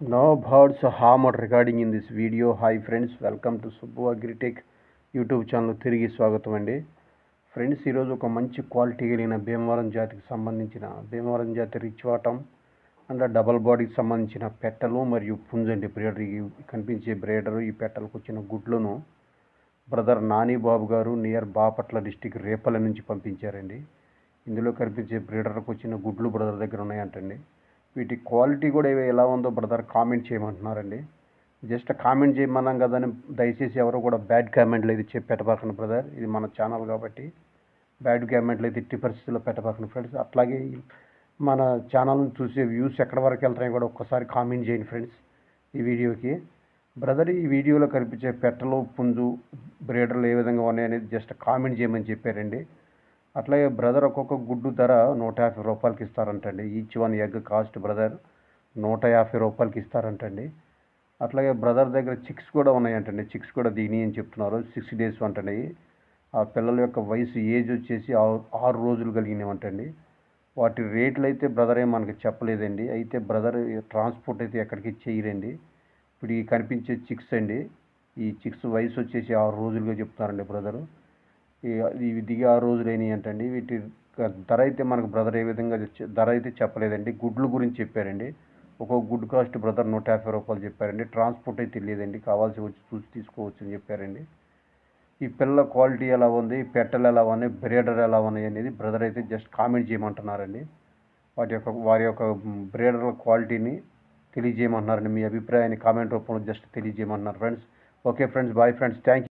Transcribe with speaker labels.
Speaker 1: No birds హామర్ recording in this video hi friends welcome to Subbu agritech YouTube channel తిరిగి స్వాగతం అండి. Friends ఈరోజు ఒక మంచి క్వాలిటీ కలిగిన భీమవరం జాతికి సంబంధించిన భీమవరం జాతి రిచ్ వాటం అండ్ డబల్ బాడీకి సంబంధించిన పెట్టలు మరియు పుంజండి బ్రేడర్ ఈ కనిపించే బ్రేడరు ఈ పెట్టలకు వచ్చిన గుడ్లను బ్రదర్ నాని బాబు గారు నియర్ బాపట్ల డిస్టిక్ రేపల నుంచి పంపించారండి. ఇందులో కనిపించే బ్రీడర్కి వచ్చిన గుడ్లు బ్రదర్ దగ్గర ఉన్నాయంటండి. వీటి క్వాలిటీ కూడా ఎలా ఉందో బ్రదర్ కామెంట్ చేయమంటున్నారండి. జస్ట్ కామెంట్ చేయమన్నాం కదని దయచేసి ఎవరు కూడా బ్యాడ్ కామెంట్లు అయితే చెప్పి పెట్టబాకండి బ్రదర్. ఇది మన ఛానల్ కాబట్టి బ్యాడ్ కామెంట్లు అయితే ఇట్టి పరిస్థితుల్లో పెట్టబాకండి ఫ్రెండ్స్. అట్లాగే మన ఛానల్ని చూసే వ్యూస్ ఎక్కడి వరకు వెళ్తాయో కూడా ఒక్కసారి కామెంట్ చేయండి ఫ్రెండ్స్ ఈ వీడియోకి. బ్రదర్ ఈ వీడియోలో కనిపించే పెట్టలు పుంజు బ్రేడర్లు ఏ విధంగా ఉన్నాయనేది జస్ట్ కామెంట్ చేయమని చెప్పారండి. అట్లాగే బ్రదర్ ఒక్కొక్క గుడ్డు ధర నూట యాభై రూపాయలకి ఇస్తారంటండి. Each one egg cost brother నూట యాభై రూపాయలకి ఇస్తారంటండి. అట్లాగే బ్రదర్ దగ్గర చిక్స్ కూడా ఉన్నాయంటండి. చిక్స్ కూడా దీని అని చెప్తున్నారు. సిక్స్ డేస్ అంటండి. ఆ పిల్లల యొక్క వయసు ఏజ్ వచ్చేసి ఆరు ఆరు రోజులు కలిగినవంటండి. వాటి రేట్లు అయితే బ్రదర్ ఏం మనకి చెప్పలేదండి. అయితే బ్రదర్ ట్రాన్స్పోర్ట్ అయితే ఎక్కడికి చేయరండి. ఇప్పుడు ఈ కనిపించే చిక్స్ అండి. ఈ చిక్స్ వయసు వచ్చేసి ఆరు రోజులుగా చెప్తున్నారండి బ్రదరు. ఇవి దిగి ఆ రోజులు ఏంటండి వీటి ధర అయితే మనకు బ్రదర్ ఏ విధంగా ధర అయితే చెప్పలేదండి. గుడ్లు గురించి చెప్పారండి. ఒక్కొక్క గుడ్ కాస్ట్ బ్రదర్ నూట యాభై రూపాయలు చెప్పారండి. ట్రాన్స్పోర్ట్ అయితే తెలియదండి. కావాల్సి వచ్చి చూసి తీసుకోవచ్చు అని చెప్పారండి. ఈ పిల్లల క్వాలిటీ ఎలా ఉంది? పెట్టలు ఎలా ఉన్నాయి? బ్రేడర్ ఎలా ఉన్నాయి అనేది బ్రదర్ అయితే జస్ట్ కామెంట్ చేయమంటున్నారండి. వాటి యొక్క వారి యొక్క బ్రేడర్ల క్వాలిటీని తెలియజేయమంటున్నారండి. మీ అభిప్రాయాన్ని కామెంట్ రూపంలో just తెలియజేయమంటున్నారు friends. Okay friends. Bye friends. Thank